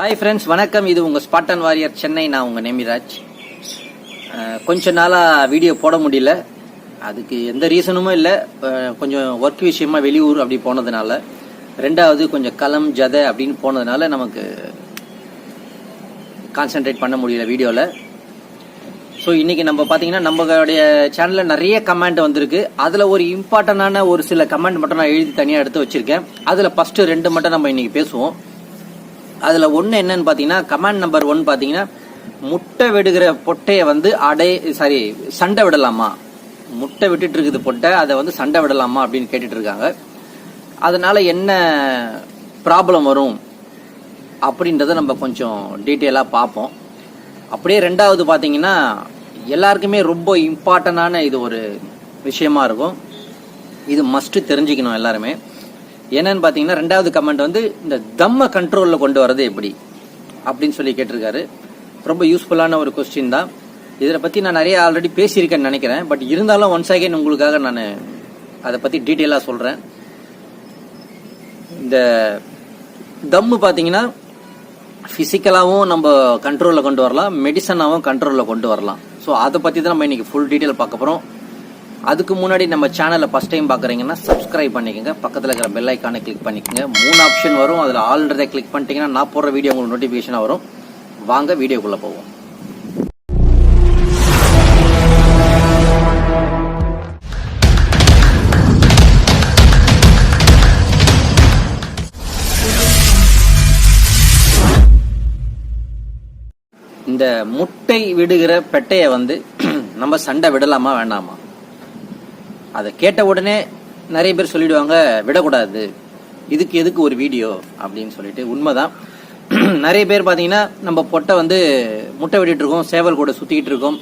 Hi friends வணக்கம். இது உங்கள் ஸ்பாட்டன் வாரியர் சென்னை. நான் உங்கள் நேமிராஜ். கொஞ்ச நாளாக வீடியோ போட முடியல. அதுக்கு எந்த ரீசனுமே இல்லை. கொஞ்சம் ஒர்க் விஷயமா வெளியூர் அப்படி போனதுனால. ரெண்டாவது கொஞ்சம் களம் ஜதை அப்படின்னு போனதுனால நமக்கு கான்சென்ட்ரேட் பண்ண முடியல வீடியோவில் ஸோ இன்றைக்கி நம்ம பார்த்தீங்கன்னா நம்மளுடைய சேனலில் நிறைய கமெண்ட் வந்திருக்கு. அதில் ஒரு இம்பார்ட்டண்டான ஒரு சில கமெண்ட் மட்டும் நான் எழுதி தனியாக எடுத்து வச்சுருக்கேன். அதில் ஃபஸ்ட்டு ரெண்டு மட்டும் நம்ம இன்றைக்கி பேசுவோம். அதில் ஒன்று என்னன்னு பார்த்தீங்கன்னா கமாண்ட் நம்பர் ஒன் பார்த்தீங்கன்னா முட்டை விடுகிற பொட்டையை வந்து அடை சாரி சண்டை விடலாமா? முட்டை விட்டுட்டு இருக்குது பொட்டை அதை வந்து சண்டை விடலாமா அப்படின்னு கேட்டுட்டு இருக்காங்க அதனால என்ன ப்ராப்ளம் வரும் அப்படின்றத நம்ம கொஞ்சம் டீட்டெயிலாக பார்ப்போம். அப்படியே ரெண்டாவது பார்த்தீங்கன்னா எல்லாருக்குமே ரொம்ப இம்பார்ட்டண்டான இது ஒரு விஷயமா இருக்கும். இது மஸ்ட்டு தெரிஞ்சுக்கணும் எல்லாருமே. என்னன்னு பார்த்தீங்கன்னா ரெண்டாவது கமெண்ட் வந்து இந்த தம்ம கண்ட்ரோலில் கொண்டு வரது எப்படி? அப்படின்னு சொல்லி கேட்டிருக்காரு. ரொம்ப யூஸ்ஃபுல்லான ஒரு கொஸ்டின் தான். இதில் பற்றி நான் நிறைய ஆல்ரெடி பேசியிருக்கேன்னு நினைக்கிறேன். பட் இருந்தாலும் ஒன்ஸ் அகைன் உங்களுக்காக நான் அதை பற்றி டீட்டெயிலாக சொல்கிறேன் இந்த தம்மு பார்த்தீங்கன்னா ஃபிசிக்கலாகவும் நம்ம கண்ட்ரோலில் கொண்டு வரலாம். மெடிசனாகவும் கண்ட்ரோலில் கொண்டு வரலாம். ஸோ அதை பற்றி தான் நம்ம இன்றைக்கி ஃபுல் டீட்டெயில் பார்க்க போகிறோம் அதுக்கு முன்னாடி நம்ம சேனலை ஃபஸ்ட் டைம் பார்க்குறீங்கன்னா சப்ஸ்கிரைப் பண்ணிக்கோங்க. பக்கத்தில் இருக்கிற பெல் ஐக்கானை கிளிக் பண்ணிக்கோங்க. மூணு ஆப்ஷன் வரும். அதில் ஆல்ரெடி கிளிக் பண்ணிட்டீங்கன்னா நான் போடுற வீடியோ உங்களுக்கு நோட்டிஃபிகேஷனாக வரும். வாங்க வீடியோக்குள்ளே போவோம். இந்த முட்டை விடுகிற பெட்டையை வந்து நம்ம சண்டை விடலாமா வேண்டாமா? அதை கேட்ட உடனே நிறைய பேர் சொல்லிடுவாங்க விடக்கூடாது. இதுக்கு எதுக்கு ஒரு வீடியோ? அப்படின்னு சொல்லிட்டு உண்மைதான். நிறைய பேர் பார்த்தீங்கன்னா நம்ம பொட்டை வந்து முட்டை விட்டுட்டு இருக்கோம் சேவல் கூட சுற்றிக்கிட்டு இருக்கோம்.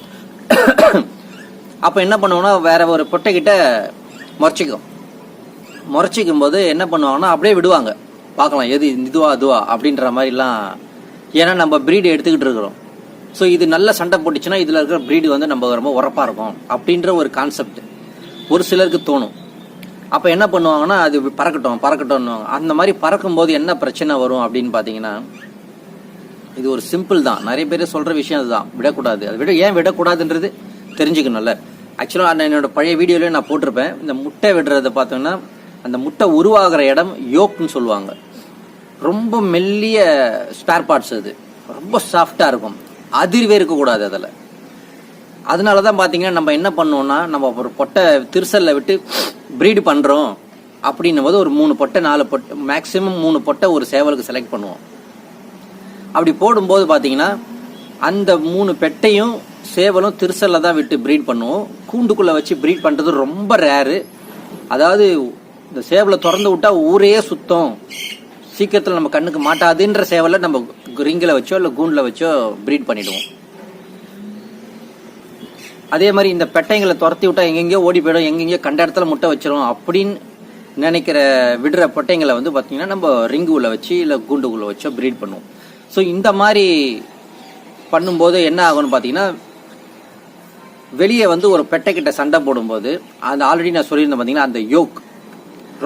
அப்போ என்ன பண்ணுவோம்னா வேற ஒரு பொட்டை கிட்ட முறைச்சிக்கும் முறைச்சிக்கும் போது என்ன பண்ணுவாங்கன்னா அப்படியே விடுவாங்க. பார்க்கலாம் எது இதுவா அதுவா அப்படின்ற மாதிரிலாம். ஏன்னா நம்ம பிரீடு எடுத்துக்கிட்டு இருக்கிறோம். ஸோ இது நல்ல சண்டை போட்டுச்சுன்னா இதில் இருக்கிற பிரீடு வந்து நம்ம ரொம்ப உரப்பாக இருக்கும் அப்படின்ற ஒரு கான்செப்ட் ஒரு சிலருக்கு தோணும். அப்போ என்ன பண்ணுவாங்கன்னா அது பறக்கட்டும் பறக்கட்டும் அந்த மாதிரி பறக்கும்போது என்ன பிரச்சனை வரும் அப்படின்னு பார்த்தீங்கன்னா இது ஒரு சிம்பிள் தான். நிறைய பேர் சொல்ற விஷயம் அதுதான். விடக்கூடாது. அது விட ஏன் விடக்கூடாதுன்றது தெரிஞ்சுக்கணும்ல. ஆக்சுவலாக நான் என்னோட பழைய வீடியோலயே நான் போட்டிருப்பேன். இந்த முட்டை விடுறத பார்த்தோம்னா அந்த முட்டை உருவாகிற இடம் யோக்னு சொல்லுவாங்க. ரொம்ப மெல்லிய ஸ்பேர் பார்ட்ஸ் அது. ரொம்ப சாஃப்டாக இருக்கும். அதிர்வே இருக்கக்கூடாது அதில். அதனால தான் பார்த்தீங்கன்னா நம்ம என்ன பண்ணுவோம்னா நம்ம ஒரு பொட்டை திருசல்ல விட்டு ப்ரீடு பண்ணுறோம் அப்படின்னும் போது ஒரு மூணு பொட்டை நாலு பொட்டை மேக்ஸிமம் மூணு பொட்டை ஒரு சேவலுக்கு செலக்ட் பண்ணுவோம். அப்படி போடும்போது பார்த்தீங்கன்னா அந்த மூணு பெட்டையும் சேவலும் திருசல்ல தான் விட்டு ப்ரீட் பண்ணுவோம். கூண்டுக்குள்ளே வச்சு ப்ரீட் பண்ணுறது ரொம்ப ரேரு அதாவது இந்த சேவலை திறந்து விட்டா ஊரே சுத்தம். சீக்கிரத்தில் நம்ம கண்ணுக்கு மாட்டாதுன்ற சேவலை நம்ம ரிங்கில் வச்சோ இல்லை கூண்டில் வச்சோ ப்ரீட் பண்ணிவிடுவோம் அதே மாதிரி இந்த பெட்டைங்களை துரத்தி விட்டா எங்கெங்கேயோ ஓடி போயிடும் எங்கெங்கேயோ கண்ட இடத்துல முட்டை வச்சிடும் அப்படின்னு நினைக்கிற விடுற பொட்டைங்களை வந்து பார்த்தீங்கன்னா நம்ம ரிங்கு உள்ள வச்சு இல்லை கூண்டுக்குள்ள வச்சோ ப்ரீட் பண்ணுவோம். ஸோ இந்த மாதிரி பண்ணும்போது என்ன ஆகும்னு பார்த்தீங்கன்னா வெளியே வந்து ஒரு பெட்டைக்கிட்ட சண்டை போடும்போது அந்த ஆல்ரெடி நான் சொல்லியிருந்தேன் பார்த்தீங்கன்னா அந்த யோக்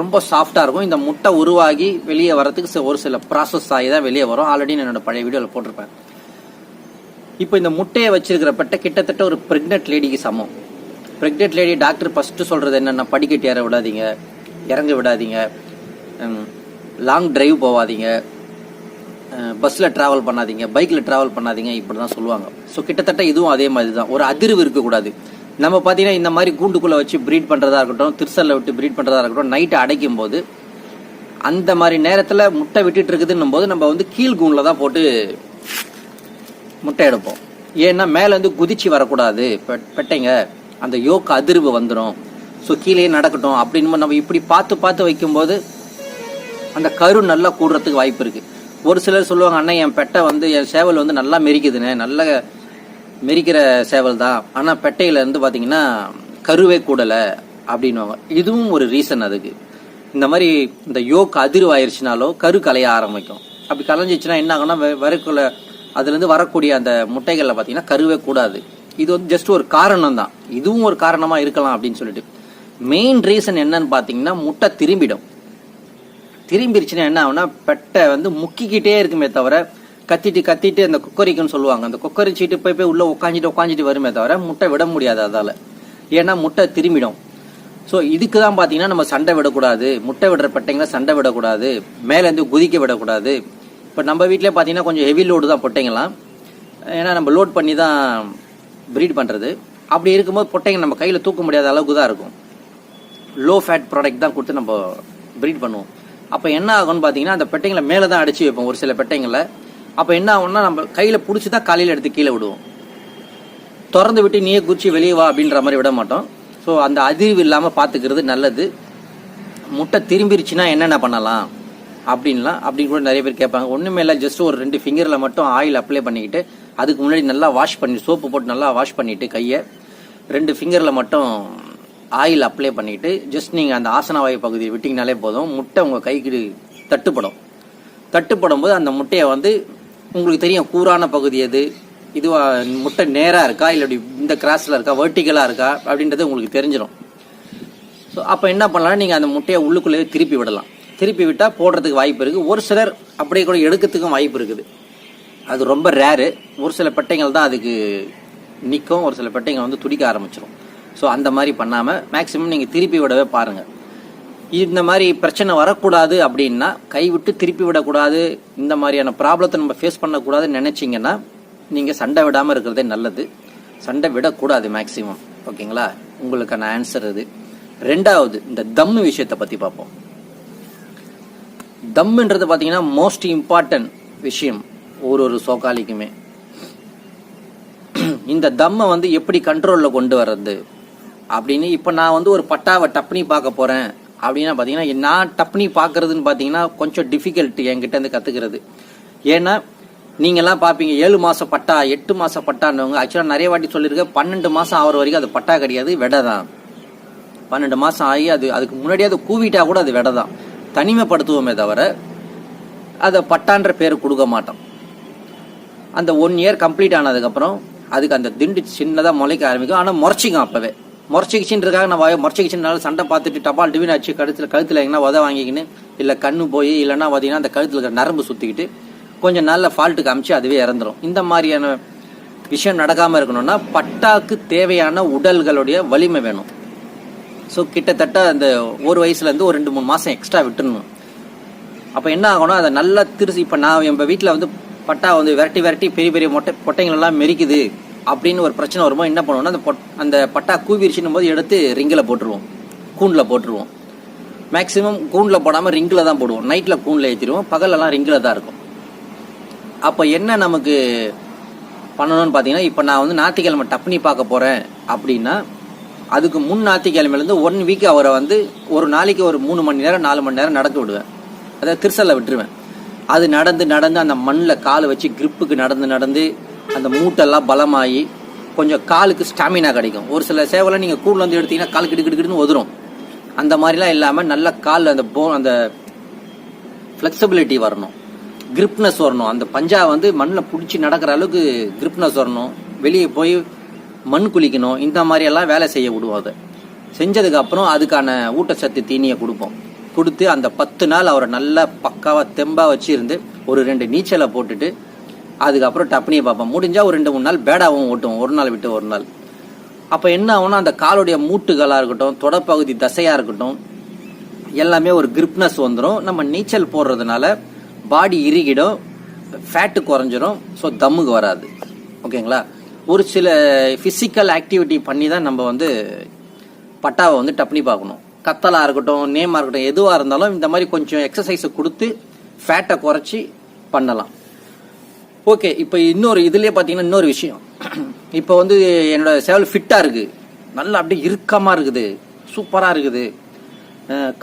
ரொம்ப சாஃப்டாக இருக்கும். இந்த முட்டை உருவாகி வெளியே வரத்துக்கு ஒரு சில ப்ராசஸ் ஆகி தான் வெளியே வரும். ஆல்ரெடி நான் என்னோட பழைய வீடியோவில் போட்டிருப்பேன். இப்போ இந்த முட்டையை வச்சிருக்கிறப்பட்ட கிட்டத்தட்ட ஒரு பிரெக்னென்ட் லேடிக்கு சமம். ப்ரெக்னென்ட் லேடி டாக்டர் ஃபஸ்ட்டு சொல்கிறது என்னென்னா படிக்கட்டு ஏற விடாதீங்க இறங்க விடாதீங்க லாங் டிரைவ் போகாதீங்க பஸ்ஸில் ட்ராவல் பண்ணாதீங்க பைக்கில் ட்ராவல் பண்ணாதீங்க இப்படி தான் சொல்லுவாங்க. ஸோ கிட்டத்தட்ட இதுவும் அதே மாதிரி தான் ஒரு அதிர்வு இருக்கக்கூடாது. நம்ம பார்த்தீங்கன்னா இந்த மாதிரி கூண்டுக்குள்ளே வச்சு ப்ரீட் பண்ணுறதா இருக்கட்டும் திருசலில் விட்டு ப்ரீட் பண்ணுறதா இருக்கட்டும் நைட்டு அடைக்கும் போது அந்த மாதிரி நேரத்தில் முட்டை விட்டுட்டு இருக்குதுன்னும் போது நம்ம வந்து கீழ் கூண்டில் தான் போட்டு முட்டை எடுப்போம். ஏன்னா மேலேருந்து குதிச்சு வரக்கூடாது. பெ- பெட்டைங்க அந்த யோக்கு அதிர்வு வந்துடும் ஸோ கீழே நடக்கட்டும் அப்படின்னு நம்ம இப்படி பார்த்து பார்த்து வைக்கும்போது அந்த கரு நல்லா கூடுறதுக்கு வாய்ப்பு இருக்குது ஒரு சிலர் சொல்லுவாங்க அண்ணன் என் பெட்டை வந்து என் சேவல் வந்து நல்லா மெரிக்குதுண்ணே. நல்ல மெரிக்கிற சேவல் தான். ஆனால் பெட்டையிலேருந்து பார்த்தீங்கன்னா கருவே கூடலை அப்படின்னுவாங்க. இதுவும் ஒரு ரீசன் அதுக்கு. இந்த மாதிரி இந்த யோக்கு அதிர்வாயிருச்சுனாலோ கரு கலைய ஆரம்பிக்கும். அப்படி கலைஞ்சிச்சுன்னா என்ன ஆகும்னா வெ- வரக்குள்ள அதுலேருந்து வரக்கூடிய அந்த முட்டைகளில் பார்த்தீங்கன்னா கருவே கூடாது. இது வந்து ஜஸ்ட் ஒரு காரணம் தான் இதுவும் ஒரு காரணமாக இருக்கலாம் அப்படின்னு சொல்லிட்டு. மெயின் ரீசன் என்னன்னு பார்த்தீங்கன்னா முட்டை திரும்பிடும். திரும்பிருச்சுன்னா என்ன ஆகுனா பெட்டை வந்து முக்கிக்கிட்டே இருக்குமே தவிர கத்திட்டு கத்திட்டு அந்த குக்கரிக்குன்னு சொல்லுவாங்க. அந்த கொக்கரிச்சிட்டு போய் போய் உள்ளே உட்காந்துட்டு உட்காந்துட்டு வருமே தவிர முட்டை விட முடியாது அதால். ஏன்னா முட்டை திரும்பிடும். ஸோ இதுக்கு தான் பார்த்தீங்கன்னா நம்ம சண்டை விடக்கூடாது. முட்டை விடுற பட்டைங்களை சண்டை விடக்கூடாது. மேலேருந்து குதிக்க விடக்கூடாது. இப்போ நம்ம வீட்டிலே பார்த்தீங்கன்னா கொஞ்சம் ஹெவி லோடு தான் பொட்டைங்களாம் ஏன்னா நம்ம லோட் பண்ணி தான் ப்ரீட் பண்ணுறது அப்படி இருக்கும்போது பொட்டைங்க நம்ம கையில் தூக்க முடியாத அளவுக்கு தான் இருக்கும். லோ ஃபேட் ப்ராடக்ட் தான் கொடுத்து நம்ம ப்ரீட் பண்ணுவோம். அப்போ என்ன ஆகும்னு பார்த்தீங்கன்னா அந்த பெட்டைங்களை மேலே தான் அடிச்சு வைப்போம் ஒரு சில பெட்டைங்களை. அப்போ என்ன ஆகும்னா நம்ம கையில் பிடிச்சி தான் காலையில் எடுத்து கீழே விடுவோம். திறந்து விட்டு நீயே குச்சி வெளியே வா அப்படின்ற மாதிரி விட மாட்டோம். ஸோ அந்த அதிர்வு இல்லாமல் பார்த்துக்கிறது நல்லது. முட்டை திரும்பிருச்சுன்னா என்னென்ன பண்ணலாம்? அப்படின்லாம் அப்படின்னு கூட நிறைய பேர் கேட்பாங்க. ஒன்றுமே இல்லை ஜஸ்ட் ஒரு ரெண்டு ஃபிங்கரில் மட்டும் ஆயில் அப்ளை பண்ணிக்கிட்டு அதுக்கு முன்னாடி நல்லா வாஷ் பண்ணி சோப்பு போட்டு நல்லா வாஷ் பண்ணிவிட்டு கையை ரெண்டு ஃபிங்கரில் மட்டும் ஆயில் அப்ளை பண்ணிட்டு ஜஸ்ட் நீங்கள் அந்த ஆசனவாயு பகுதியை விட்டிங்கனாலே போதும். முட்டை உங்கள் கைக்கு தட்டுப்படும். தட்டுப்படும் போது அந்த முட்டையை வந்து உங்களுக்கு தெரியும் கூரான பகுதி எது? இதுவா முட்டை நேராக இருக்கா? இல்லை இப்படி இந்த கிராஸில் இருக்கா? வேர்ட்டிக்கலாக இருக்கா? அப்படின்றது உங்களுக்கு தெரிஞ்சிடும் ஸோ அப்போ என்ன பண்ணலாம் நீங்கள் அந்த முட்டையை உள்ளுக்குள்ளேயே திருப்பி விடலாம். திருப்பி விட்டால் போடுறதுக்கு வாய்ப்பு இருக்குது ஒரு சிலர் அப்படியே கூட எடுக்கிறதுக்கும் வாய்ப்பு இருக்குது. அது ரொம்ப ரேரு ஒரு சில பெட்டைங்கள் தான் அதுக்கு நிற்கும் ஒரு சில பெட்டைகள் வந்து துடிக்க ஆரம்பிச்சிடும் ஸோ அந்த மாதிரி பண்ணாமல் மேக்ஸிமம் நீங்கள் திருப்பி விடவே பாருங்கள் இந்த மாதிரி பிரச்சனை வரக்கூடாது அப்படின்னா கைவிட்டு திருப்பி விடக்கூடாது. இந்த மாதிரியான ப்ராப்ளத்தை நம்ம ஃபேஸ் பண்ணக்கூடாதுன்னு நினச்சிங்கன்னா நீங்கள் சண்டை விடாமல் இருக்கிறதே நல்லது. சண்டை விடக்கூடாது மேக்ஸிமம் ஓகேங்களா உங்களுக்கான ஆன்சர் இது ரெண்டாவது இந்த தம்மு விஷயத்தை பற்றி பார்ப்போம். தம்ன்றது பார்த்தீங்கன்னா மோஸ்ட் இம்பார்ட்டன்ட் விஷயம் ஒரு ஒரு சோக்காலிக்குமே இந்த தம்மை வந்து எப்படி கண்ட்ரோலில் கொண்டு வர்றது? அப்படின்னு இப்போ நான் வந்து ஒரு பட்டாவை டப்னி பார்க்க போகிறேன் அப்படின்னா பார்த்தீங்கன்னா நான் டப்னி பார்க்கறதுன்னு பார்த்தீங்கன்னா கொஞ்சம் டிஃபிகல்ட் என்கிட்ட இருந்து கற்றுக்கிறது ஏன்னா நீங்கள்லாம் பார்ப்பீங்க ஏழு மாதம் பட்டா எட்டு மாதம் பட்டான்னுவங்க. ஆக்சுவலாக நிறைய வாட்டி சொல்லியிருக்கேன் பன்னெண்டு மாதம் ஆகிற வரைக்கும் அது பட்டா கிடையாது விடை தான் பன்னெண்டு மாதம் ஆகி அது அதுக்கு முன்னாடியே அது கூவிட்டா கூட அது விடை தான் தனிமைப்படுத்துவோமே தவிர அதை பட்டான்ற பேர் கொடுக்க மாட்டோம். அந்த ஒன் இயர் கம்ப்ளீட் ஆனதுக்கப்புறம் அதுக்கு அந்த திண்டு சின்னதாக முளைக்க ஆரம்பிக்கும். ஆனால் முறைச்சிக்கும் அப்போவே. முறைச்சிக்கிச்சின்றதுக்காக நான் வாய முறைச்சிக்கிச்சினால சண்டை பார்த்துட்டு டபால் டிவின் ஆச்சு கழுத்தில் கழுத்தில் எங்கன்னா உத வாங்கிக்கின்னு இல்லை கண்ணு போய் இல்லைன்னா பார்த்தீங்கன்னா அந்த கழுத்தில் இருக்கிற நரம்பு சுற்றிக்கிட்டு கொஞ்சம் நல்ல ஃபால்ட்டு காமிச்சு அதுவே இறந்துடும் இந்த மாதிரியான விஷயம் நடக்காமல் இருக்கணும்னா பட்டாக்கு தேவையான உடல்களுடைய வலிமை வேணும். ஸோ கிட்டத்தட்ட அந்த ஒரு வயசுலேருந்து ஒரு ரெண்டு மூணு மாதம் எக்ஸ்ட்ரா விட்டுருணும் அப்போ என்ன ஆகணும்? அதை நல்லா திருசி இப்போ நான் எங்கள் வீட்டில் வந்து பட்டா வந்து விரட்டி விரட்டி பெரிய பெரிய மொட்டை பொட்டைங்களெல்லாம் மெரிக்குது அப்படின்னு ஒரு பிரச்சனை வரும்போது என்ன பண்ணுவோம்னா அந்த பொட் அந்த பட்டா கூவிரிச்சின்னும் போது எடுத்து ரிங்கில் போட்டுருவோம். கூண்டில் போட்டுருவோம். மேக்ஸிமம் கூண்டில் போடாமல் ரிங்கில் தான் போடுவோம். நைட்டில் கூண்டில் ஏற்றிடுவோம் பகலெல்லாம் ரிங்கில் தான் இருக்கும். அப்போ என்ன நமக்கு பண்ணணும்னு பார்த்தீங்கன்னா இப்போ நான் வந்து ஞாயிற்றுக்கிழமை டப்னி பார்க்க போகிறேன் அப்படின்னா அதுக்கு முன் ஞாயிற்றுக்கிழமையிலேருந்து ஒன் வீக் அவரை வந்து ஒரு நாளைக்கு ஒரு மூணு மணி நேரம் நாலு மணி நேரம் நடக்க விடுவேன். அதை திருசலில் விட்டுருவேன். அது நடந்து நடந்து அந்த மண்ணில் காலை வச்சு கிரிப்புக்கு நடந்து நடந்து அந்த மூட்டெல்லாம் பலமாகி கொஞ்சம் காலுக்கு ஸ்டாமினா கிடைக்கும். ஒரு சில சேவலாம் நீங்கள் கூண்டில் வந்து எடுத்தீங்கன்னா கால் கிடு கிடுன்னு அந்த மாதிரிலாம் இல்லாமல் நல்லா கால் அந்த போ அந்த ஃப்ளெக்சிபிலிட்டி வரணும். கிரிப்னஸ் வரணும். அந்த பஞ்சா வந்து மண்ணில் பிடிச்சி நடக்கிற அளவுக்கு கிரிப்னஸ் வரணும். வெளியே போய் மண் குளிக்கணும் இந்த மாதிரி எல்லாம் வேலை செய்ய விடுவோம் அதை செஞ்சதுக்கு அப்புறம் அதுக்கான ஊட்டச்சத்து தீனியை கொடுப்போம். கொடுத்து அந்த பத்து நாள் அவரை நல்லா பக்காவாக தெம்பாக வச்சிருந்து ஒரு ரெண்டு நீச்சலை போட்டுட்டு அதுக்கப்புறம் டப்னியை பார்ப்போம். முடிஞ்சால் ஒரு ரெண்டு மூணு நாள் பேடாவும் ஓட்டுவோம். ஒரு நாள் விட்டு ஒரு நாள். அப்போ என்ன ஆகும்னா அந்த காலுடைய மூட்டுகளாக இருக்கட்டும் தொடப்பகுதி தசையாக இருக்கட்டும் எல்லாமே ஒரு கிரிப்னஸ் வந்துடும் நம்ம நீச்சல் போடுறதுனால பாடி இறுகிடும் ஃபேட்டு குறைஞ்சிரும். ஸோ தம்முக்கு வராது. ஓகேங்களா? ஒரு சில ஃபிசிக்கல் ஆக்டிவிட்டி பண்ணி தான் நம்ம வந்து பட்டாவை வந்து டப்னி பார்க்கணும். கத்தலாக இருக்கட்டும் நேமாக இருக்கட்டும் எதுவாக இருந்தாலும் இந்த மாதிரி கொஞ்சம் எக்ஸசைஸை கொடுத்து ஃபேட்டை குறைச்சி பண்ணலாம். ஓகே இப்போ இன்னொரு இதுலேயே பார்த்தீங்கன்னா இன்னொரு விஷயம். இப்போ வந்து என்னோட சேவல் ஃபிட்டாக இருக்குது நல்லா அப்படியே இறுக்கமாக இருக்குது. சூப்பராக இருக்குது.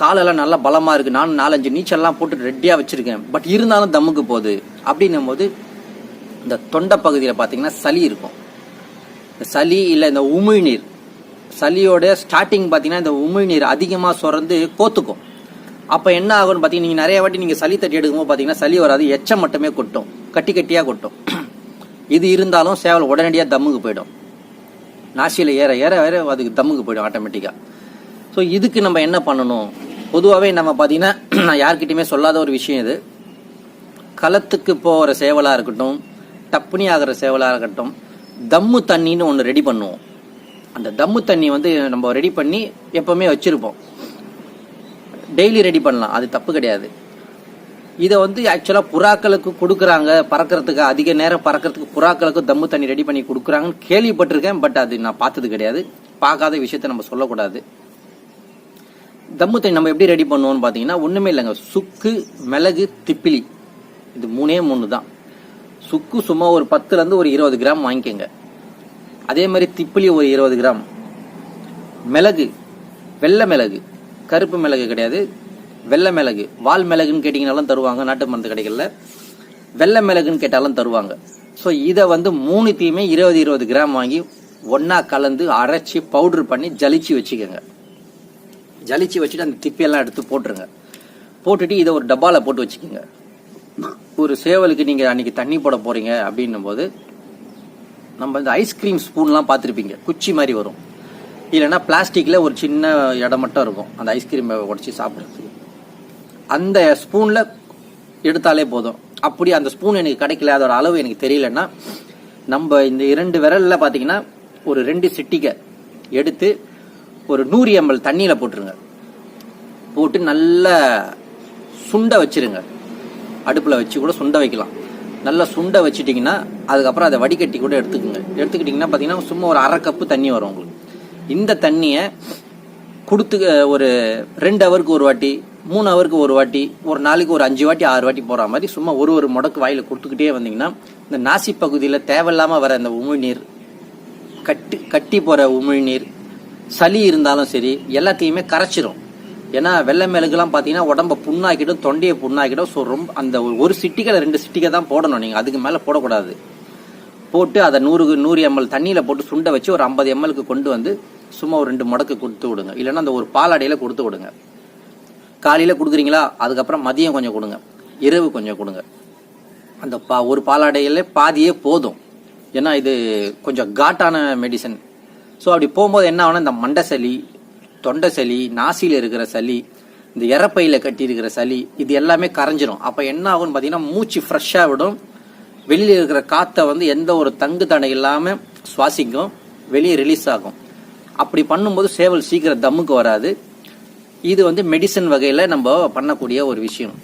காலெல்லாம் நல்லா பலமாக இருக்குது நானும் நாலஞ்சு நீச்சல்லாம் போட்டு ரெடியாக வச்சுருக்கேன். பட் இருந்தாலும் தம்முக்கு போகுது. அப்படின்னும் போது இந்த தொண்டை பகுதியில் பார்த்தீங்கன்னா சளி இருக்கும். சளி இல்லை இந்த உமிழ்நீர். சளியோட ஸ்டார்டிங் பார்த்தீங்கன்னா இந்த உமிழ்நீர் அதிகமாக சுரந்து கோத்துக்கும். அப்போ என்ன ஆகும்னு பார்த்தீங்கன்னா நீங்கள் நிறைய வாட்டி நீங்கள் சளி தட்டி எடுக்கும்போது பார்த்தீங்கன்னா சளி வராது எச்சம் மட்டுமே கொட்டும். கட்டி கட்டியாக கொட்டும். இது இருந்தாலும் சேவல் உடனடியாக தம்முக்கு போயிடும். நாசியில் ஏற ஏற ஏற அதுக்கு தம்முக்கு போயிடும் ஆட்டோமேட்டிக்காக ஸோ இதுக்கு நம்ம என்ன பண்ணணும்? பொதுவாகவே நம்ம பார்த்தீங்கன்னா நான் யார்கிட்டையுமே சொல்லாத ஒரு விஷயம் இது. களத்துக்கு போகிற சேவலாக இருக்கட்டும் டப்புனி ஆகிற சேவலாக இருக்கட்டும் தம்மு தண்ணின்னு ஒன்று ரெடி பண்ணுவோம். அந்த தம்மு தண்ணி வந்து நம்ம ரெடி பண்ணி எப்பவுமே வச்சுருப்போம். டெய்லி ரெடி பண்ணலாம். அது தப்பு கிடையாது. இதை வந்து ஆக்சுவலாக புறாக்களுக்கு கொடுக்குறாங்க. பறக்கிறதுக்கு அதிக நேரம் பறக்கிறதுக்கு புறாக்களுக்கு தம்மு தண்ணி ரெடி பண்ணி கொடுக்குறாங்கன்னு கேள்விப்பட்டிருக்கேன். பட் அது நான் பார்த்தது கிடையாது. பார்க்காத விஷயத்த நம்ம சொல்லக்கூடாது. தம்மு தண்ணி நம்ம எப்படி ரெடி பண்ணுவோம்னு பார்த்தீங்கன்னா ஒன்றுமே இல்லைங்க. சுக்கு மிளகு திப்பிலி. இது மூணே மூணு தான். சுக்கு சும்மா ஒரு பத்துலேருந்து ஒரு இருபது கிராம் வாங்கிக்கோங்க. அதே மாதிரி திப்பிலி ஒரு இருபது கிராம். மிளகு வெள்ளை மிளகு கருப்பு மிளகு கிடையாது. வெள்ளை மிளகு. வால் மிளகுன்னு கேட்டிங்கனாலும் தருவாங்க நாட்டு மருந்து கடைகளில். வெள்ளை மிளகுன்னு கேட்டாலும் தருவாங்க. ஸோ இதை வந்து மூணுத்தையுமே இருபது இருபது கிராம் வாங்கி ஒன்றா கலந்து அரைச்சி பவுட்ரு பண்ணி ஜலிச்சு வச்சுக்கோங்க. ஜலிச்சு வச்சுட்டு அந்த திப்பியெல்லாம் எடுத்து போட்டுருங்க. போட்டுட்டு இதை ஒரு டப்பாவில் போட்டு வச்சுக்கோங்க. ஒரு சேவலுக்கு நீங்கள் அன்றைக்கி தண்ணி போட போகிறீங்க அப்படின்னும் போது நம்ம இந்த ஐஸ்கிரீம் ஸ்பூன்லாம் பார்த்துருப்பீங்க. குச்சி மாதிரி வரும். இல்லைன்னா பிளாஸ்டிக்கில் ஒரு சின்ன இடம் மட்டும் இருக்கும். அந்த ஐஸ்கிரீமை உடச்சி சாப்பிட்றதுக்கு. அந்த ஸ்பூனில் எடுத்தாலே போதும். அப்படி அந்த ஸ்பூன் எனக்கு கிடைக்கல அதோட அளவு எனக்கு தெரியலன்னா நம்ம இந்த இரண்டு விரலில் பார்த்தீங்கன்னா ஒரு ரெண்டு சிட்டிகை எடுத்து ஒரு நூறு எம்எல் தண்ணியில் போட்டுருங்க. போட்டு நல்லா சுண்டை வச்சிருங்க. அடுப்பில் வச்சு கூட சுண்டை வைக்கலாம். நல்லா சுண்டை வச்சுட்டிங்கன்னா அதுக்கப்புறம் அதை வடிகட்டி கூட எடுத்துக்கோங்க. எடுத்துக்கிட்டிங்கன்னா பார்த்தீங்கன்னா சும்மா ஒரு அரை கப்பு தண்ணி வரும் உங்களுக்கு. இந்த தண்ணியை கொடுத்து ஒரு ரெண்டு ஹவருக்கு ஒரு வாட்டி மூணு ஹவருக்கு ஒரு வாட்டி ஒரு நாளைக்கு ஒரு அஞ்சு வாட்டி ஆறு வாட்டி போகிற மாதிரி சும்மா ஒரு ஒரு முடக்கு வாயில் கொடுத்துக்கிட்டே வந்தீங்கன்னா இந்த நாசி பகுதியில் தேவையில்லாமல் வர அந்த உமிழ்நீர் கட்டி கட்டி போகிற உமிழ்நீர் சளி இருந்தாலும் சரி எல்லாத்தையுமே கரைச்சிரும். ஏன்னா வெள்ளை மிளகுலாம் பார்த்தீங்கன்னா உடம்ப புண்ணாக்கிடும் தொண்டையை புண்ணாக்கிடும். ஸோ ரொம்ப அந்த ஒரு சிட்டிகளை ரெண்டு சிட்டிக்கை தான் போடணும். நீங்கள் அதுக்கு மேலே போடக்கூடாது. போட்டு அதை நூறு நூறு எம்எல் தண்ணியில் போட்டு சுண்டை வச்சு ஒரு ஐம்பது எம்எல்க்கு கொண்டு வந்து சும்மா ஒரு ரெண்டு முடக்கு கொடுத்து விடுங்க. இல்லைன்னா அந்த ஒரு பாலாடையில் கொடுத்து விடுங்க. காலையில் கொடுக்குறீங்களா? அதுக்கப்புறம் மதியம் கொஞ்சம் கொடுங்க. இரவு கொஞ்சம் கொடுங்க. அந்த பா ஒரு பாலாடையில் பாதியே போதும். ஏன்னா இது கொஞ்சம் காட்டான மெடிசன் ஸோ அப்படி போகும்போது என்ன ஆகும்னா இந்த மண்டை சளி தொண்டை சளி நாசியில் இருக்கிற சளி இந்த இறப்பையில் கட்டியிருக்கிற சளி இது எல்லாமே கரைஞ்சிரும். அப்போ என்ன ஆகும்னு பார்த்தீங்கன்னா மூச்சு ஃப்ரெஷ்ஷாக விடும். வெளியில் இருக்கிற காற்றை வந்து எந்த ஒரு தங்கு தடை இல்லாமல் சுவாசிக்கும். வெளியே ரிலீஸ் ஆகும். அப்படி பண்ணும்போது சேவல் சீக்கிரம் தம்முக்கு வராது. இது வந்து மெடிசன் வகையில் நம்ம பண்ணக்கூடிய ஒரு விஷயம்.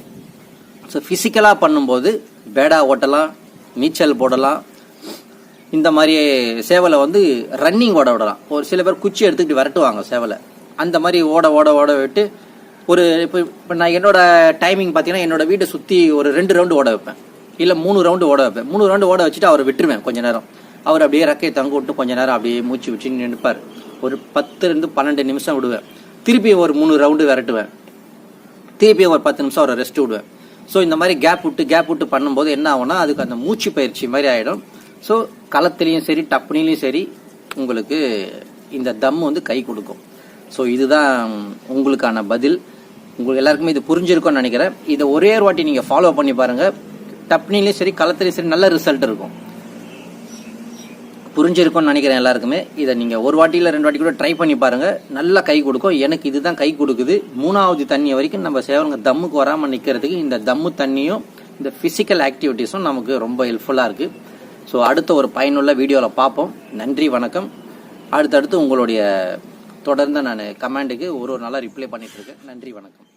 ஸோ ஃபிசிக்கலாக பண்ணும்போது பேடா ஓட்டலாம் நீச்சல் போடலாம். இந்த மாதிரி சேவலை வந்து ரன்னிங் ஓட விடலாம். ஒரு சில பேர் குச்சி எடுத்துக்கிட்டு விரட்டுவாங்க சேவலை. அந்த மாதிரி ஓட ஓட ஓட விட்டு ஒரு இப்போ இப்போ நான் என்னோட டைமிங் பார்த்தீங்கன்னா என்னோட வீட்டை சுற்றி ஒரு ரெண்டு ரவுண்டு ஓட வைப்பேன். இல்லை மூணு ரவுண்டு ஓட வைப்பேன். மூணு ரவுண்டு ஓட வச்சுட்டு அவரை விட்டுருவேன் கொஞ்ச நேரம். அவர் அப்படியே ரெக்கையை தங்க விட்டு கொஞ்ச நேரம் அப்படியே மூச்சு வச்சு நின்றுப்பார் ஒரு பத்துலேருந்து பன்னெண்டு நிமிஷம் விடுவேன். திருப்பி ஒரு மூணு ரவுண்டு விரட்டுவேன். திருப்பி ஒரு பத்து நிமிஷம் அவரை ரெஸ்ட் விடுவேன். ஸோ இந்த மாதிரி கேப் விட்டு கேப் விட்டு பண்ணும்போது என்ன ஆகும்னா அதுக்கு அந்த மூச்சு பயிற்சி மாதிரி ஆகிடும் ஸோ களத்துலேயும் சரி டப்புனிலையும் சரி உங்களுக்கு இந்த தம் வந்து கை கொடுக்கும். ஸோ இதுதான் உங்களுக்கான பதில். உங்களுக்கு எல்லாருக்குமே இது புரிஞ்சிருக்கும்னு நினைக்கிறேன். இதை ஒரே ஒரு வாட்டி நீங்கள் ஃபாலோ பண்ணி பாருங்கள் டப்னிலையும் சரி களத்துலையும் சரி நல்ல ரிசல்ட் இருக்கும். புரிஞ்சிருக்கும்னு நினைக்கிறேன் எல்லாருக்குமே. இதை நீங்கள் ஒரு வாட்டியில் ரெண்டு வாட்டி கூட ட்ரை பண்ணி பாருங்கள் நல்லா கை கொடுக்கும். எனக்கு இதுதான் கை கொடுக்குது. மூணாவது தண்ணி வரைக்கும் நம்ம சேவங்க தம்முக்கு வராமல் நிற்கிறதுக்கு இந்த தம்மு தண்ணியும் இந்த ஃபிசிக்கல் ஆக்டிவிட்டீஸும் நமக்கு ரொம்ப ஹெல்ப்ஃபுல்லாக இருக்குது ஸோ அடுத்த ஒரு பயனுள்ள வீடியோவில் பார்ப்போம் நன்றி வணக்கம். அடுத்தடுத்து உங்களுடைய தொடர்ந்து நான் கமாண்டுக்கு ஒரு ஒரு நாளாக ரிப்ளை பண்ணிட்டு இருக்கேன். நன்றி வணக்கம்.